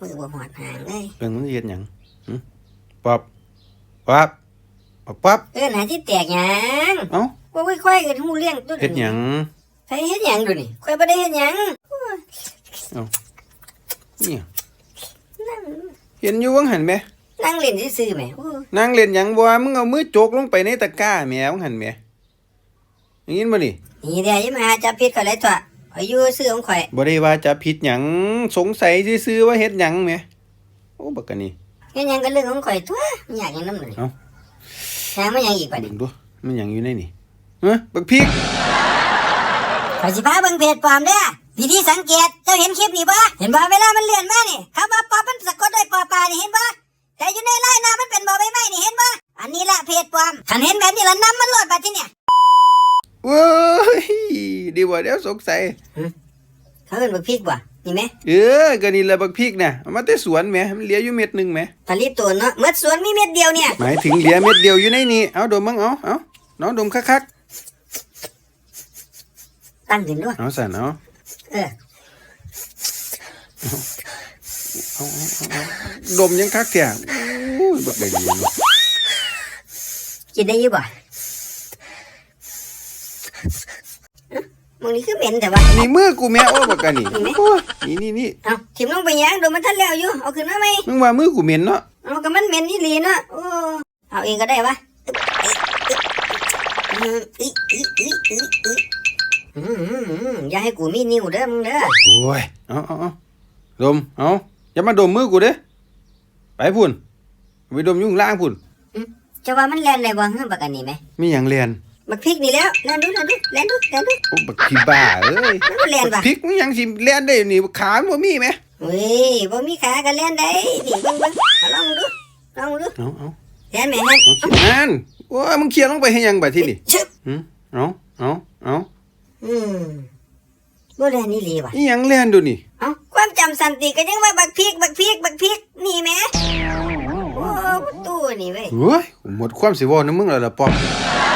มือบ่หอดหางเลยเบิ่งมันเฮ็ดหยังป๊อบป๊อบป๊อบป๊อบเอิ้นหาที่แตกหยังเอ้าว่าค่อยๆกันหูเลี้ยงตัวเฮ็ดหยังใครเฮ็ดหยังดูนี่ค่อยบ่ได้เฮ็ดหยังนี่เห็นอยู่วังหันแหมนั่งเล่นซื่อๆแหมนั่งเล่นหยังบ่ว่ามึงเอามือโจกลงไปในตะกร้าแหมวังหันแหม ย่างนี้บ่นี่นี่เดี๋ยวอย่ามาจับผิดกันเลยตัวข่อยอยู่ซื่อของข่อยบ่ได้ว่าจะผิดหยังสงสัยซื่อๆว่าเฮ็ดหยังแหมโอ้บักกะนี่เฮ็ดหยังก็เรื่องของข่อยตัวมันอยากหยังนำเลยเอ้าหามาหยังอีกบัดนี้เบิ่งดูมันหยังอยู่ในนี่เอ้อบักพริกข่อยสิพาเบิ่งเพจปลอมเด้อวิธีสังเกตเจ้าเห็นคลิปนี่บ่เห็นบ่เวลามันเลื่อนมานี่คำว่าปอมันสะกดด้วยปอปลานี่เห็นบ่แต่อยู่ในไลน์หน้ามันเป็นบ่ใบไม้นี่เห็นบ่อันนี้ละเพจปลอมคันเห็นแบบนี้ละนำมันโหลดบัดที่เนี่ย เว้ยดีบ่เดี๋ยวสงสัยเขาเอิ้นบักพริกบ่นี่แหมเออก็นี่แหละบักพริกน่ะเอามาแต่สวนแหมมันเหลืออยู่เม็ดหนึงแหมผลิตตัวเนาะหมดสวนมีเม็ดเดียวเนี่ยหมายถึงเหลือเม็ดเดียวอยู่ในนี่เอาดมมั้งเอาเอาน้องดมคักตั้งขึ้นด้วย ๆเอาสั่นเอาเออเอาเอาเอาดมยังคักแท้โอ้ยบักได้ดีเนาะกินได้อยู่บ่ มึงนี่คือเหม็นแต่ว่า นี่มือกูแม่โอ้บักกะนี่นี่ไหม โอ้ยนี่นี่นี่เอาทิมลงไปยังโดนมันทันแล้วอยู่ เอาขึ้นมาไหมมึงว่ามือกูเหม็นเนาะเอาก็มันเหม็นนี่ลีเนาะโอ้เอาเองก็ได้วะอืมอึ๊ะอึ๊ะอึ๊ะอึ๊ะอึ๊ะอืมอืมอืมอย่าให้กูมีนิ้วเด้อมึงเด้อโอ้ยเอาเอาเอาดมเอาอย่ามาดมมือกูเด้ไปพุ่นไปดมอยุ่ข้างล่างพุ่นจะว่ามันแล่นได้บ่เฮือบักอันนี้ไหมมีหยังเรียน บักพริกนี่แล้วแล่นดูแล่นดูแล่นดูแล่นดูโอ้บักขี้บ้าเอ้ยมันแล่นบับ่กพริกมึงหยังสิเรียนได้นี่ขามันบ่มีไหมเฮ้ยบ่มีขาก็แล่นได้นี่เบิ่งเบิ่งเอาลองดูลองดูเอาเอาแล่นแม่แล่นเอาขี้นั่นโอ้ยมึงเคลียร์ลงไปให้หยังบัดที่นี่ชึบหืมเอาเอาเอาอืมบ่แล่นนี่ลีว่ะอีหยังเรียนดูนี่เอ้าความจำสันติก็ยังว่าบักพริกบักพริกบักพริกนี่แหม่โอ้ตู้นี่เว้ยโอ้ยหมดความสิเว้านํมึงแล้วล่ะป๊อบเ